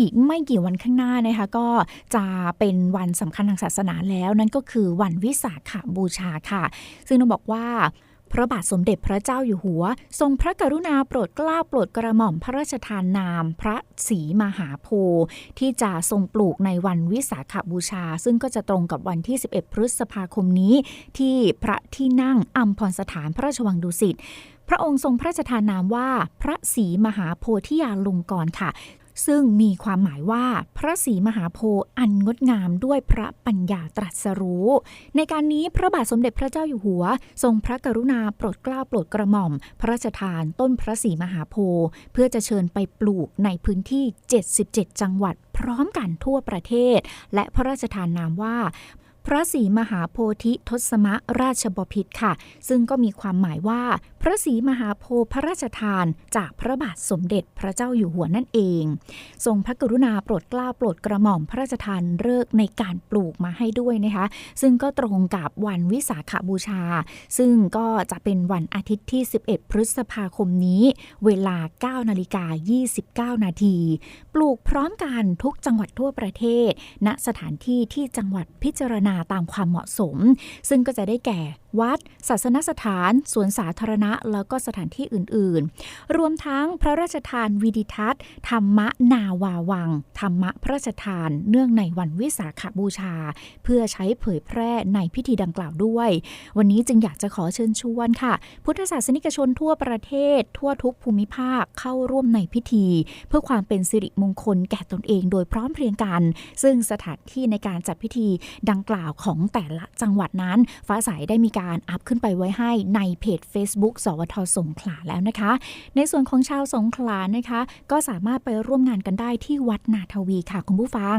อีกไม่กี่วันข้างหน้านะคะก็จะเป็นวันสำคัญทางศาสนาแล้วนั่นก็คือวันวิสาขบูชาค่ะ ซึ่งต้องบอกว่าพระบาทสมเด็จพระเจ้าอยู่หัว ทรงพระกรุณาโปรดเกล้าโปรดกระหม่อมพระราชทานนาม พระศรีมหาโพธิ์ที่จะทรงปลูกในวันวิสาขบูชา ซึ่งก็จะตรงกับวันที่ 11 พฤษภาคมนี้ ที่พระที่นั่งอัมพรสถานพระราชวังดุสิตพระองค์ทรงพระราชทานนามว่าพระศรีมหาโพธิยาลุงกรค่ะ ซึ่งมีความหมายว่าพระศรีมหาโพธิ์อันงดงามด้วยพระปัญญาตรัสรู้ ในการนี้พระบาทสมเด็จพระเจ้าอยู่หัว ทรงพระกรุณาโปรดเกล้าโปรดกระหม่อม พระราชทานต้นพระศรีมหาโพธิ์เพื่อจะเชิญไปปลูกในพื้นที่ 77 จังหวัดพร้อมกันทั่วประเทศ และพระราชทานนามว่า พระศรีมหาโพธิทศมราชบพิตรค่ะ ซึ่งก็มีความหมายว่า พระศรีมหาโพธิพระราชทานจากพระบาทสมเด็จพระเจ้าอยู่หัวนั่นเอง ทรงพระกรุณาโปรดเกล้าโปรดกระหม่อมพระราชทานเลิกษ์ในการปลูกมาให้ด้วยนะคะ ซึ่งก็ตรงกับวันวิสาขบูชา ซึ่งก็จะเป็นวันอาทิตย์ที่ 11 พฤษภาคมนี้ เวลา 9 นาฬิกา 29 นาที ปลูกพร้อมกันทุกจังหวัดทั่วประเทศ ณสถานที่ที่จังหวัดพิจารณาตามความเหมาะสม ซึ่งก็จะได้แก่วัด ศาสนสถาน สวนสาธารณะ แล้วก็สถานที่อื่นๆ รวมทั้งพระราชทานวิดิทัศน์ ธรรมนาวาวัง ธรรมพระราชทาน เนื่องในวันวิสาขบูชา เพื่อใช้เผยแพร่ในพิธีดังกล่าวด้วย วันนี้จึงอยากจะขอเชิญชวนค่ะ พุทธศาสนิกชนทั่วประเทศ ทั่วทุกภูมิภาคเข้าร่วมในพิธี เพื่อความเป็นสิริมงคลแก่ตนเองโดยพร้อมเพรียงกัน ซึ่งสถานที่ในการจัดพิธีดังกล่าวของแต่ละจังหวัดนั้น ฟ้าใสได้มีการการอัพขึ้นไปไว้ให้ในเพจ Facebook สวทสงขลาแล้วนะคะ ในส่วนของชาวสงขลานะคะ ก็สามารถไปร่วมงานกันได้ที่วัดนาทวีค่ะคุณผู้ฟัง